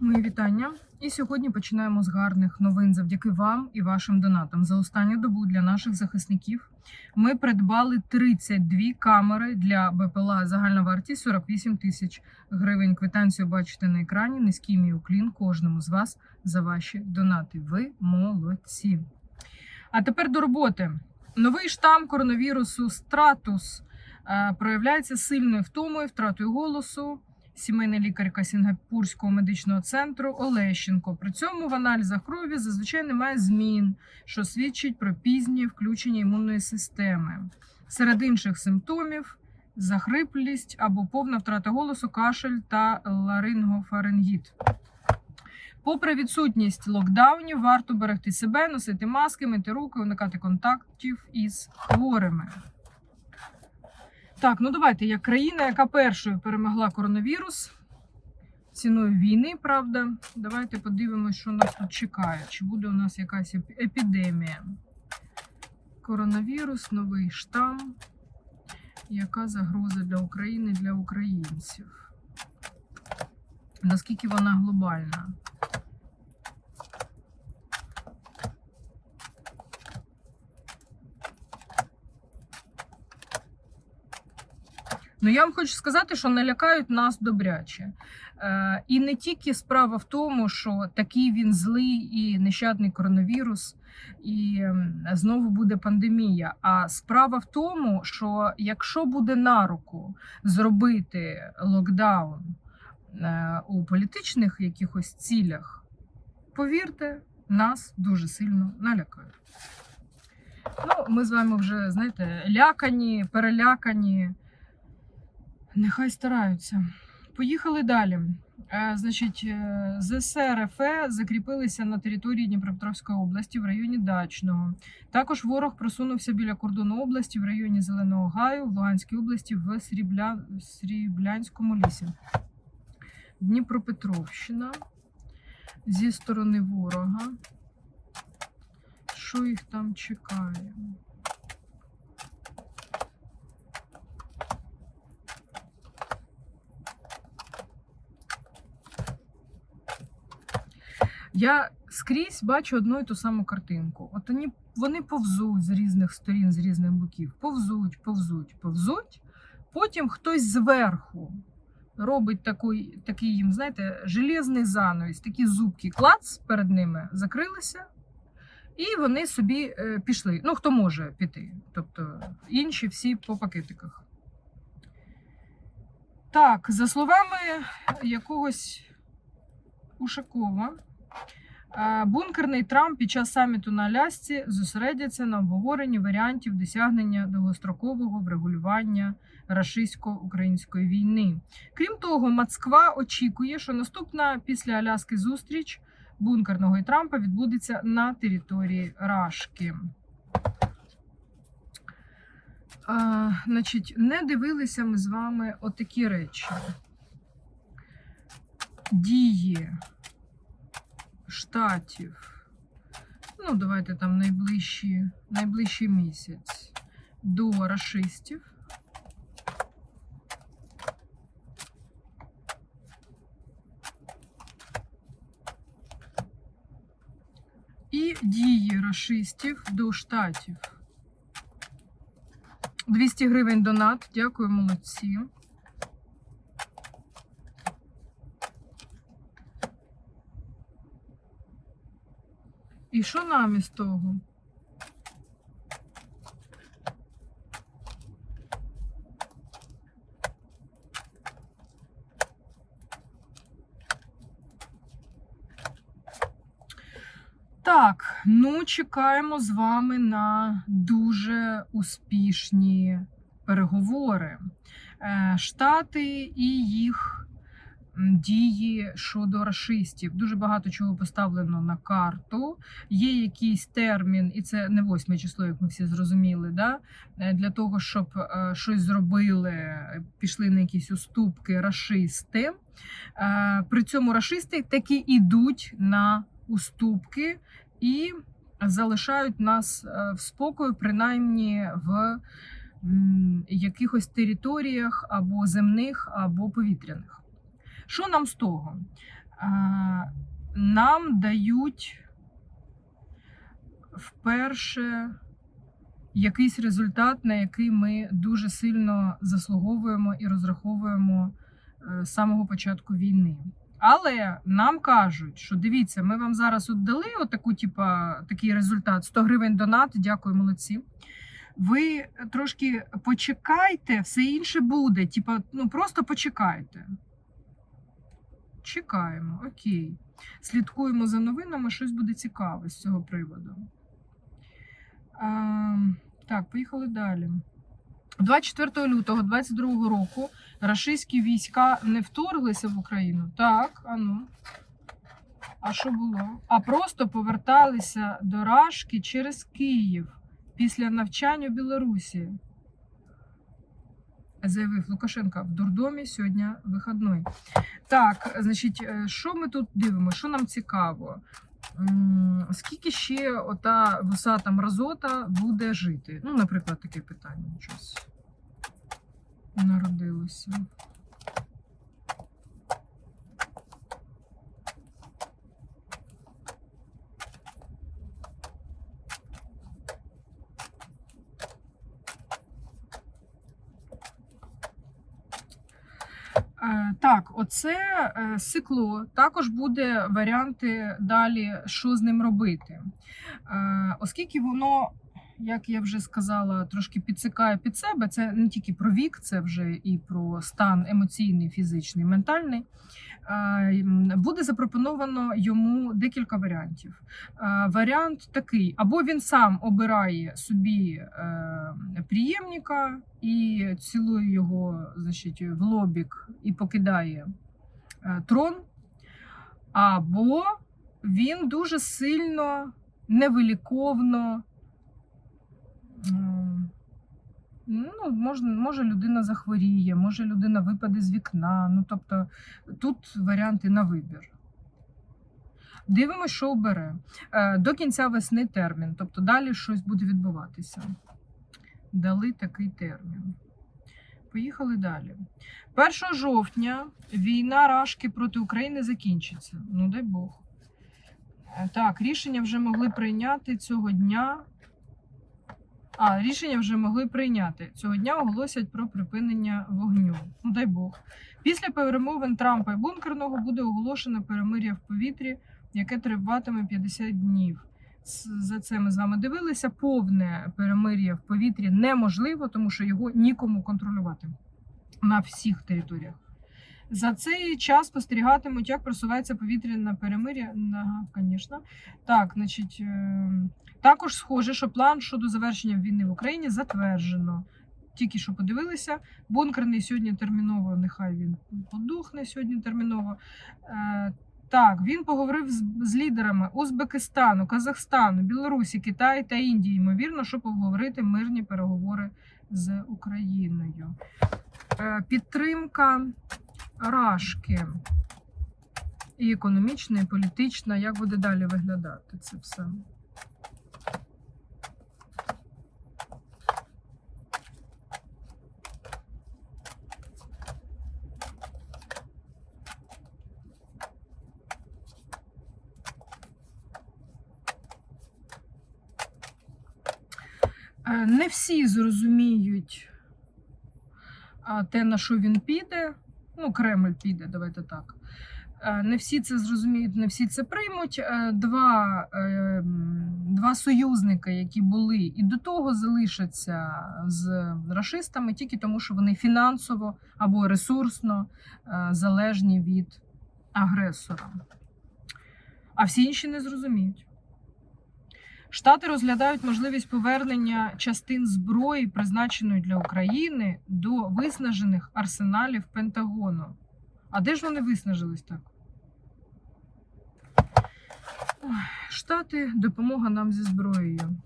Мої вітання. І сьогодні починаємо з гарних новин завдяки вам і вашим донатам. За останню добу для наших захисників ми придбали 32 камери для БПЛА. Загальна вартість 48 тисяч гривень. Квитанцію бачите на екрані. Низький мій уклін кожному з вас за ваші донати. Ви молодці. А тепер до роботи. Новий штам коронавірусу Стратус е, проявляється сильною втомою, втратою голосу сімейна лікарка Сінгапурського медичного центру Олещенко. При цьому в аналізах крові зазвичай немає змін, що свідчить про пізнє включення імунної системи. Серед інших симптомів захриплість або повна втрата голосу, кашель та ларингофарингіт. Попри відсутність локдаунів, варто берегти себе, носити маски, мити руки, уникати контактів із хворими. Так, ну давайте, як країна, яка першою перемогла коронавірус ціною війни, правда, давайте подивимось, що нас тут чекає. Чи буде у нас якась епідемія? Коронавірус, новий штам. Яка загроза для України, для українців? Наскільки вона глобальна? Ну, я вам хочу сказати, що налякають нас добряче. Е, і не тільки справа в тому, що такий він злий і нещадний коронавірус, і ем, знову буде пандемія. А справа в тому, що якщо буде на руку зробити локдаун е, у політичних якихось цілях, повірте, нас дуже сильно налякають. Ну, ми з вами вже, знаєте, лякані, перелякані. Нехай стараються. Поїхали далі. Е, Значить, е, ЗСР РФ закріпилися на території Дніпропетровської області в районі Дачного. Також ворог просунувся біля кордону області в районі Зеленого Гаю в Луганській області в Срібля... Сріблянському лісі. Дніпропетровщина зі сторони ворога. Що їх там чекає? Я скрізь бачу одну і ту саму картинку. От вони, вони повзуть з різних сторін, з різних боків. Повзуть, повзуть, повзуть. Потім хтось зверху робить такий, такий їм, знаєте, железний занавіс, такі зубки, клац перед ними закрилися, і вони собі е, пішли. Ну, хто може піти. Тобто інші всі по пакетиках. Так, за словами якогось Ушакова. Е, Бункерний Трамп під час саміту на Алясці зосередяться на обговоренні варіантів досягнення довгострокового врегулювання рашистсько-української війни. Крім того, Москва очікує, що наступна після Аляски зустріч бункерного і Трампа відбудеться на території Рашки. А, значить, не дивилися ми з вами отакі речі. Дії штатів. Ну, давайте там найближчі, найближчий місяць до рашистів. І дії рашистів до штатів. 200 гривень донат. Дякую, молодці. І що нам із того? Так, ну чекаємо з вами на дуже успішні переговори. Е, Штати і їх дії щодо рашистів. Дуже багато чого поставлено на карту. Є якийсь термін, і це не восьме число, як ми всі зрозуміли. Да? е, Для того, щоб е, щось зробили, пішли на якісь уступки рашисти. Е, При цьому рашисти таки ідуть на уступки і залишають нас в спокою, принаймні в якихось територіях або земних, або повітряних. Що нам з того? Нам дають вперше якийсь результат, на який ми дуже сильно заслуговуємо і розраховуємо е, з самого початку війни. Але нам кажуть, що дивіться, ми вам зараз от дали отаку, типа, такий результат: 100 гривень донат, дякую, молодці. Ви трошки почекайте, все інше буде. Типа, ну просто почекайте. Чекаємо, окей. Слідкуємо за новинами, щось буде цікаве з цього приводу. А, так, поїхали далі. 24 лютого 22 року рашистські війська не вторглися в Україну. Так, а ну. А що було? А просто поверталися до Рашки через Київ після навчання у Білорусі. Заявив Лукашенка в дурдомі сьогодні вихідний. Так, значить, е, що ми тут дивимося? Що нам цікаво? Скільки ще ота висата мразота буде жити? Ну, наприклад, таке питання щось народилося. Е, Так, оце е, сикло. Також буде варіанти далі, що з ним робити. Е, Оскільки воно, як я вже сказала, трошки підсикає під себе, це не тільки про вік, це вже і про стан емоційний, фізичний, ментальний. Буде запропоновано йому декілька варіантів. Варіант такий: або він сам обирає собі е, приємника і цілує його значить, в лобік і покидає е, трон, або він дуже сильно невиліковно. Ну, може, може людина захворіє, може людина випаде з вікна. Ну, тобто тут варіанти на вибір. Дивимося, що обере. Е, До кінця весни термін, тобто далі щось буде відбуватися. Дали такий термін. Поїхали далі. 1 жовтня війна Рашки проти України закінчиться. Ну, дай Бог. Е, Так, рішення вже могли прийняти цього дня. А, рішення вже могли прийняти. Цього дня оголосять про припинення вогню. Ну, дай Бог. Після перемовин Трампа і бункерного буде оголошено перемир'я в повітрі, яке триватиме 50 днів. За це ми з вами дивилися. Повне перемир'я в повітрі неможливо, тому що його нікому контролювати на всіх територіях. За цей час спостерігатимуть, як просувається повітряне перемир'я. Звісно. Так, значить, е, також схоже, що план щодо завершення війни в Україні затверджено. Тільки що подивилися. Бункерний сьогодні терміново, нехай він подухне сьогодні терміново. Е, так, він поговорив з, з лідерами Узбекистану, Казахстану, Білорусі, Китаю та Індії. Ймовірно, щоб обговорити мирні переговори з Україною. Е, підтримка Рашки. І економічна, і політична. Як буде далі виглядати це все? Е, Не всі зрозуміють те, на що він піде. Ну, Кремль піде, давайте так. Е, Не всі це зрозуміють, не всі це приймуть. Е, Два, е, два союзники, які були і до того залишаться з рашистами, тільки тому, що вони фінансово або ресурсно залежні від агресора. А всі інші не зрозуміють. Штати розглядають можливість повернення частин зброї, призначеної для України, до виснажених арсеналів Пентагону. А де ж вони виснажились так? Штати допомога нам зі зброєю.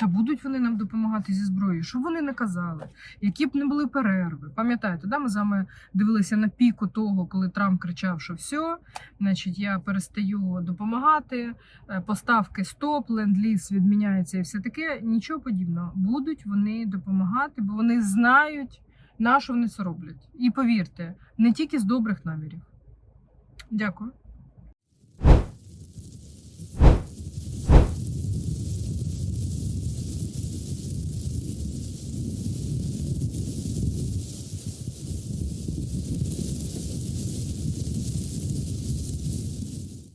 Та будуть вони нам допомагати зі зброєю, щоб вони не казали, які б не були перерви. Пам'ятаєте, да, ми з вами дивилися на піку того, коли Трамп кричав, що все, значить, я перестаю допомагати, е, поставки стоп, ленд-ліз відміняється і все таке. Нічого подібного. Будуть вони допомагати, бо вони знають, на що вони це роблять. І повірте, не тільки з добрих намірів. Дякую.